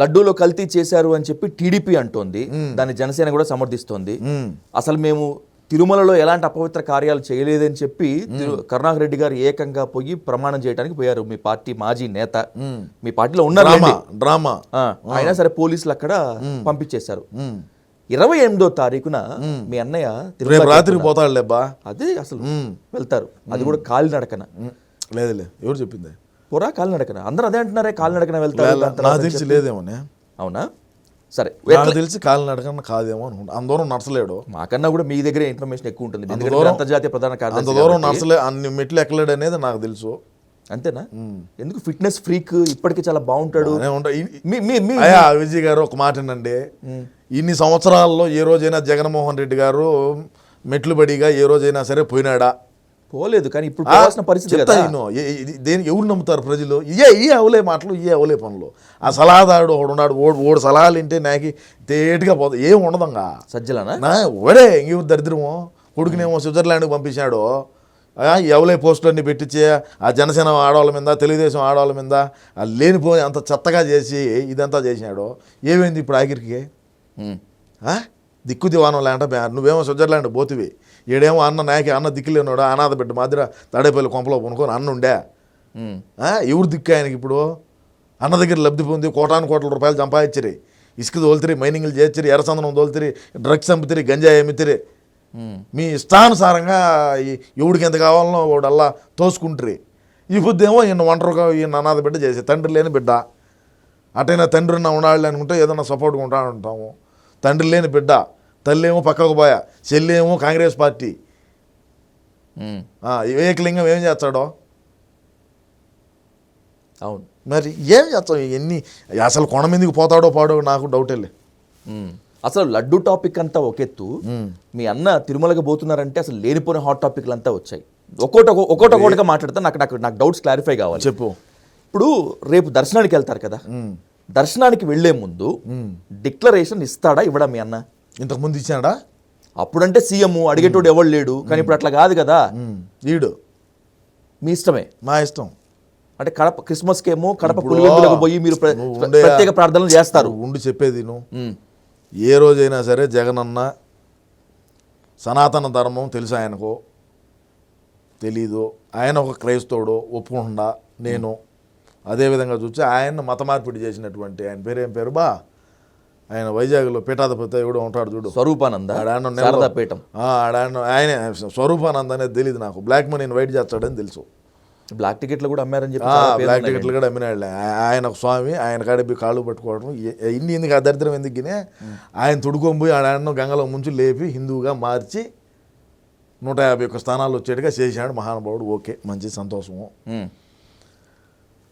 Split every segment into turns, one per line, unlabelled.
లడ్డూలో కల్తీ చేశారు అని చెప్పి టీడీపీ అంటోంది. దాన్ని జనసేన కూడా సమర్థిస్తోంది. అసలు మేము తిరుమలలో ఎలాంటి అపవిత్ర కార్యాలు చేయలేదని చెప్పి కరుణాకర్ రెడ్డి గారు ఏకంగా పోయి ప్రమాణం చేయడానికి పోయారు. మీ పార్టీ మాజీ నేత. మీ పార్టీలో ఉన్నారు
డ్రామా
అయినా సరే పోలీసులు అక్కడ పంపించేశారు. ఇరవై ఎనిమిదో తారీఖున మీ అన్నయ్య
రేపు రాత్రికి పోతాడు లేబ్బా
అదే అసలు వెళ్తారు. అది కూడా కాలినడకన
లేదులే ఎవరు చెప్పింది?
పోరా కాలినడకన అందరూ అదే అంటున్నారే కాలినడకన వెళ్తారు
తెలిసి లేదేమోనే
అవునా? సరే
నాకు తెలిసి కాలు నడకన్నా కాదేమో అనుకుంటా. అంత దూరం నడచలేడు.
మాకన్నా కూడా మీ దగ్గర ఇన్ఫర్మేషన్ ఎక్కువ ఉంటుంది. ఎందుకంటే
దూరం-
అంతర్జాతీయ ప్రధాన
అంత
కార్యదర్శి
దూరం
కాబట్టి.
నడచలే అన్ని మెట్లు ఎక్కలేడు అనేది నాకు తెలుసు.
అంతేనా? ఎందుకు ఫిట్నెస్ ఫ్రీక్ ఇప్పటికీ చాలా బాగుంటాడు?
విజయ్ గారు ఒక మాట ఏంటండి ఇన్ని సంవత్సరాల్లో ఏ రోజైనా జగన్మోహన్ రెడ్డి గారు మెట్లు బడిగా ఏ రోజైనా సరే పోయినాడా?
పోలేదు కానీ ఇప్పుడు పోవాల్సిన పరిస్థితి
చెప్తా దేని ఎవరు నమ్ముతారు ప్రజలు? ఇయే ఈ అవలే మాటలు ఇయే అవలే పనులు? ఆ సలహాదారుడు ఒకడు ఉన్నాడు ఓడు ఓడు సలహాలు వింటే నాకు తేటిగా పోతుంది ఏం ఉండదంగా?
సజ్జలనా?
ఒరే ఇంకెవరు దరిద్రము? కొడుకునేమో స్విట్జర్లాండ్కి పంపించాడు. ఆ, ఎవలే పోస్టులన్నీ పెట్టించి ఆ జనసేన ఆడవాళ్ళ మీద తెలుగుదేశం ఆడవాళ్ళ మీద ఆ లేనిపోయి అంత చెత్తగా చేసి ఇదంతా చేసినాడు. ఏమైంది ఇప్పుడు ఆఖరికి? దిక్కు దివానం లేంట నువ్వేమో స్విట్జర్లాండ్ పోతివి. ఈడేమో అన్న నాయకి అన్న దిక్కులేనాడు అనాథ బిడ్డ మాదిర తాడేపల్లి కొంపలో కొనుక్కొని అన్న ఉండే? ఎవరు దిక్కు ఆయనకి ఇప్పుడు? అన్న దగ్గర లబ్ధి పొంది కోటాను కోట్ల రూపాయలు సంపాదించరి. ఇసుక తోలుతిరి మైనింగ్లు చేర్చిరి ఎర్రచందనం తోలుతిరి డ్రగ్స్ చంపుతిరి గంజాయి అమ్మితిరి. మీ ఇష్టానుసారంగా ఎవడికి ఎంత కావాలనో వాడల్లా తోసుకుంటారు. ఈ బుద్ధేమో ఈయన ఒంటరిగా ఈయన అనాథ బిడ్డ చేసి తండ్రి లేని బిడ్డ. అటైనా తండ్రి ఉన్న ఉండాలి అనుకుంటే ఏదన్నా సపోర్ట్గా ఉంటా ఉంటాము. తండ్రి లేని బిడ్డ తల్లి ఏమో పక్కకు పోయా చెల్లి ఏమో కాంగ్రెస్ పార్టీ. ఏకలింగం ఏం చేస్తాడో?
అవును.
మరి ఏం చేస్తాం? ఎన్ని అసలు కొన మీదకి పోతాడో పాడో నాకు డౌట్ వెళ్ళి
ఉమ్. అసలు లడ్డు టాపిక్ అంతా ఒకెత్తు మీ అన్న తిరుమలకి పోతున్నారంటే అసలు లేనిపోయిన హాట్ టాపిక్లు అంతా వచ్చాయి. ఒక్కోటి ఒక్కో- ఒక్కోటి ఒక్కోటిగా మాట్లాడితే నాకు నాకు నాకు డౌట్స్ క్లారిఫై కావాలి.
చెప్పు.
ఇప్పుడు రేపు దర్శనానికి వెళ్తారు కదా. దర్శనానికి వెళ్ళే ముందు డిక్లరేషన్ ఇస్తాడా ఇవ్వడా మీ అన్న?
ఇంతకుముందు ఇచ్చాడా?
అప్పుడంటే సీఎం అడిగేటోడు ఎవడు లేడు కానీ ఇప్పుడు అట్లా కాదు కదా.
ఈడు.
మీ ఇష్టమే?
మా ఇష్టం.
అంటే కడప క్రిస్మస్ కేమో కడప పులివెందులకు పోయి మీరు ప్రత్యేక ప్రార్థనలు చేస్తారు.
ఉండి చెప్పేది నువ్వు. ఏ రోజైనా సరే జగనన్న సనాతన ధర్మం తెలుసు ఆయనకు? తెలీదు. ఆయన ఒక క్రైస్తవుడు ఒప్పుకుండా నేను. అదేవిధంగా చూస్తే ఆయన మత మార్పిడి చేసినటువంటి ఆయన పేరు ఏం పేరు బా? ఆయన వైజాగ్లో పీఠాధిపతి ఎవడో ఉంటాడు చూడు.
స్వరూపానంద శారదాపీఠం.
ఆ, ఆడాయన ఆయన స్వరూపానంద్ అనేది తెలియదు నాకు. బ్లాక్ మనీని వైట్ చేస్తాడని తెలుసు.
బ్లాక్ టికెట్లు కూడా అమ్మారని చెప్పి
బ్లాక్. టికెట్లు కూడా అమ్మినాడులే. ఆ- ఆయన ఒక స్వామి ఆయన కాడిపోయి కాళ్ళు పట్టుకోవడం ఇన్ని ఎందుకు ఆ దరిద్రం ఎందుకు గినే? ఆయన తుడుకొని పోయి ఆడ గంగలో ముంచి లేపి హిందువుగా మార్చి నూట యాభై ఒక్క స్థానాలు వచ్చేట్టుగా చేశాడు మహానుభావుడు. ఓకే మంచి సంతోషము.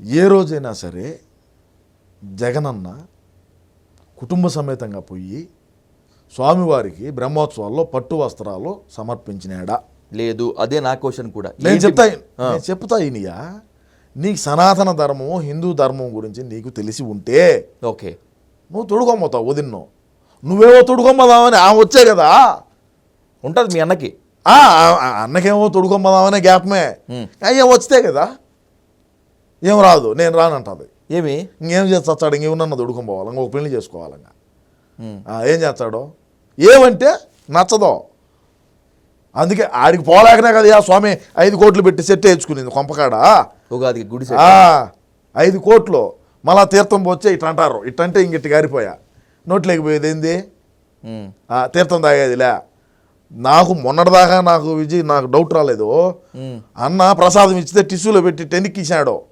ఏ రోజైనా సరే జగనన్న కుటుంబ సమేతంగా పోయి స్వామివారికి బ్రహ్మోత్సవాల్లో పట్టు వస్త్రాలు సమర్పించినాడా?
లేదు అదే నా క్వశ్చన్ కూడా.
నేను చెప్తా నేను చెప్తా ఇనియా నీకు సనాతన ధర్మము హిందూ ధర్మం గురించి నీకు తెలిసి ఉంటే
ఓకే.
నువ్వు తొడుగొమ్మతావు వదిన్నో. నువ్వేమో తొడుగొమ్మదామని ఆమె వచ్చే కదా.
ఉంటుంది మీ అన్నకి.
ఆ, ఆ- ఆ అన్నకేమో తొడుగొమ్మదామనే గ్యాపమే. అయ్యా వస్తే కదా. ఏం రాదు నేను రానంటది.
ఏమి?
ఇంకేం చేస్తాడు? ఇంకేమన్నా తొడుకొని ఇంకొక పెళ్ళి చేసుకోవాలంగా.
ఉమ్,
ఆ, ఏం చేస్తాడు? ఏమంటే నచ్చదో. అందుకే ఆడికి పోలేకనే కదా స్వామి ఐదు కోట్లు పెట్టి సెట్ వేయించుకునింది కొంపకాడ.
ఉగాదికి గుడి
ఐదు కోట్లు. మళ్ళా తీర్థం పోతే ఇట్లా అంటారు. ఇట్టంటే ఇంగిట్టి గారిపోయా. నోట్లోకి పోయేది ఏంది? తీర్థం తాగేదిలే. నాకు మొన్నటిదాకా నాకు విజయ్ నాకు డౌట్ రాలేదు. అన్న ప్రసాదం ఇచ్చితే టిష్యూలో పెట్టి టెన్నిక్కిసాడు
ఉమ్,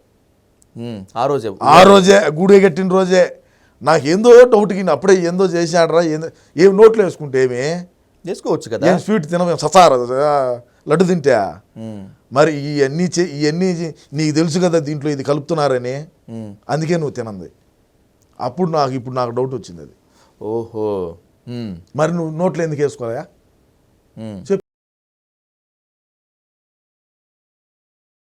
ఆ రోజే.
ఆ రోజే గుడి కట్టిన రోజే. నాకు ఏందో డౌట్ కింద అప్పుడే ఏందో చేశాడరా ఏందో ఏం నోట్లో వేసుకుంటే ఏమి?
చేసుకోవచ్చు కదా.
ఏం స్వీట్ తిన ససార లడ్డు తింటే? మరి ఇవన్నీ చే- ఇవన్నీ నీకు తెలుసు కదా దీంట్లో ఇది కలుపుతున్నారని? అందుకే నువ్వు తినంది. అప్పుడు నాకు ఇప్పుడు నాకు డౌట్ వచ్చింది అది.
ఓహో.
మరి నువ్వు నోట్లో ఎందుకు వేసుకోవాలా. చెప్పు.